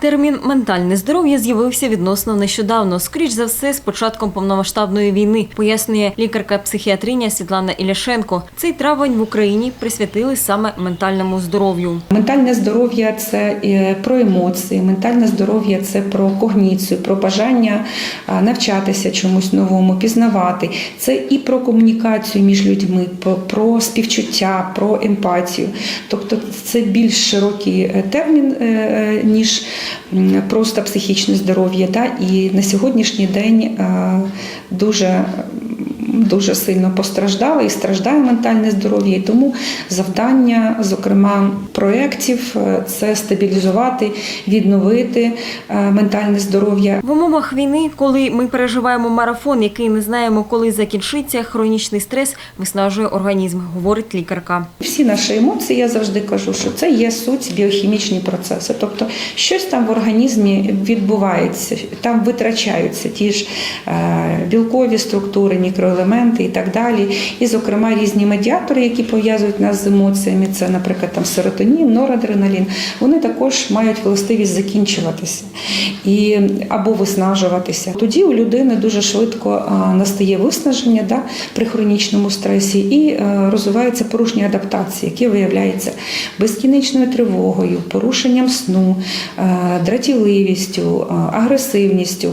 Термін ментальне здоров'я з'явився відносно нещодавно. Скоріш за все, з початком повномасштабної війни, пояснює лікарка-психіатриня Світлана Іляшенко. Цей травень в Україні присвятили саме ментальному здоров'ю. Ментальне здоров'я це е, про емоції, ментальне здоров'я це про когніцію, про бажання навчатися чомусь новому, пізнавати. Це і про комунікацію між людьми, про, співчуття, про емпатію. Тобто це більш широкий е, термін, е, ніж просто психічне здоров'я. та І на сьогоднішній день е, дуже дуже сильно постраждало і страждає ментальне здоров'я. І тому завдання, зокрема, проєктів е, це стабілізувати, відновити е, ментальне здоров'я. В умовах війни, коли ми переживаємо марафон, який не знаємо, коли закінчиться, хронічний стрес виснажує організм, говорить лікарка. Всі наші емоції, я завжди кажу, що це є суть біохімічні процеси. Тобто щось там в організмі відбувається, там витрачаються ті ж е, білкові структури, мікроелементи і так далі. І, зокрема, різні медіатори, які пов'язують нас з емоціями, це, наприклад, там серотонін, норадреналін, вони також мають властивість закінчуватися і або виснажуватися. Тоді у людини дуже швидко настає виснаження да, при хронічному стресі і е, розвивається порушення адаптації, яке виявляється безкінечною тривогою, порушенням сну, е, дратівливістю, е, агресивністю.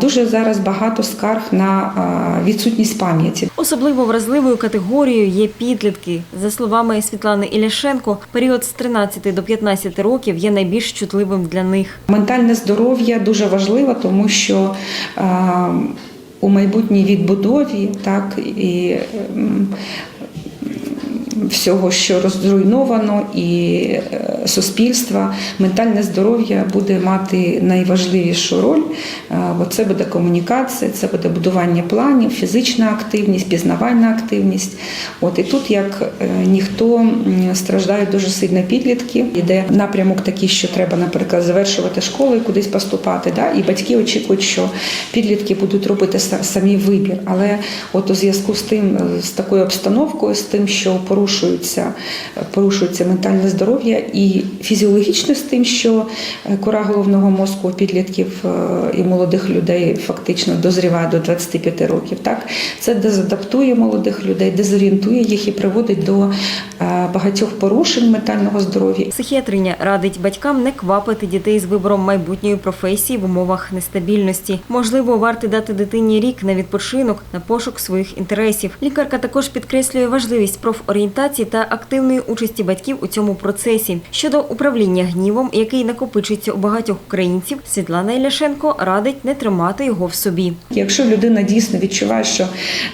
Дуже зараз багато скарг на е, відсутність пам'яті. Особливо вразливою категорією є підлітки. За словами Світлани Іляшенко, період з 13 до 15 років є найбільш чутливим для них. Ментальне здоров'я дуже важливо, тому що у майбутній відбудові, так і всього, що розруйновано, і е, суспільства, ментальне здоров'я буде мати найважливішу роль, е, бо це буде комунікація, це буде будування планів, фізична активність, пізнавальна активність. От і тут, як е, ніхто м, страждають дуже сильно підлітки, іде напрямок такий, що треба, наприклад, завершувати школу і кудись поступати. Да? І батьки очікують, що підлітки будуть робити самі вибір. Але от у зв'язку з тим, з такою обстановкою, з тим, що порушується, порушується ментальне здоров'я, і фізіологічно з тим, що е, кора головного мозку у підлітків е, і молодих людей фактично дозріває до 25 років. Так це дезадаптує молодих людей, дезорієнтує їх і приводить до е, багатьох порушень ментального здоров'я. Психіатриня радить батькам не квапити дітей з вибором майбутньої професії в умовах нестабільності. Можливо, варто дати дитині рік на відпочинок, на пошук своїх інтересів. Лікарка також підкреслює важливість профорієнтації та активної участі батьків у цьому процесі. Щодо управління гнівом, який накопичується у багатьох українців, Світлана Іляшенко радить не тримати його в собі. Якщо людина дійсно відчуває, що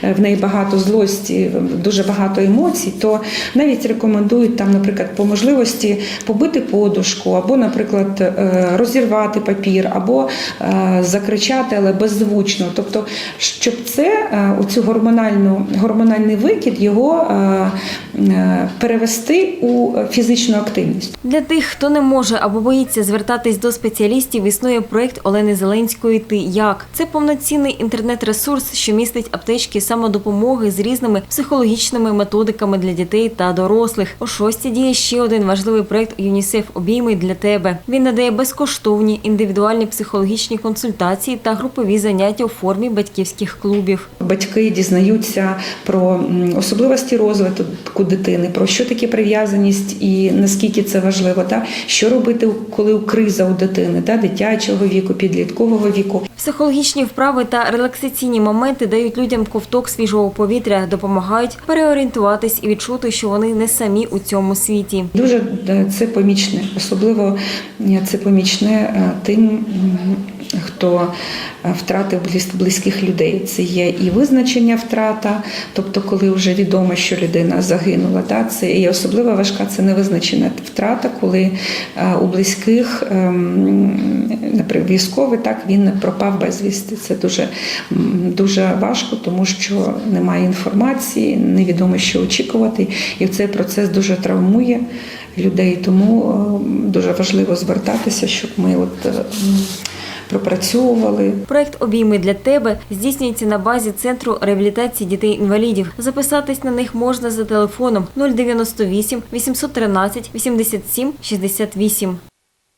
е, в неї багато злості, дуже багато емоцій, то навіть рекомендують там, наприклад, по можливості побити подушку, або, наприклад, е, розірвати папір, або е, закричати, але беззвучно. Тобто, щоб це оцю гормональну гормональний викид його перевести у фізичну активність. Для тих, хто не може або боїться звертатись до спеціалістів, існує проект Олени Зеленської Ти як це повноцінний інтернет-ресурс, що містить аптечки самодопомоги з різними психологічними методиками для дітей та дорослих. У шості діє ще один важливий проект ЮНІСЕФ Обійми для тебе. Він надає безкоштовні індивідуальні психологічні консультації та групові заняття у формі батьківських клубів. Батьки дізнаються про особливості розвитку дитини, про що таке прив'язаність і наскільки це важливо, та що робити, коли криза у дитини, та дитячого віку, підліткового віку. Психологічні вправи та релаксаційні моменти дають людям ковток свіжого повітря, допомагають переорієнтуватись і відчути, що вони не самі у цьому світі. Дуже е, це помічне, особливо е, це помічне е, тим, хто е, втратив близьких людей. Це є і визначення втрата, тобто, коли вже відомо, що людина загинула. Да? Це і особливо важка це невизначена втрата, коли е, у близьких, ем, наприклад, військовий, так він пропав безвісти. Це дуже, дуже важко, тому що немає інформації, невідомо, що очікувати, і цей процес дуже травмує людей. Тому е, дуже важливо звертатися, щоб ми от. Пропрацьовували Проект Обійми для тебе здійснюється на базі центру реабілітації дітей-інвалідів. Записатись на них можна за телефоном 098 813 87 68.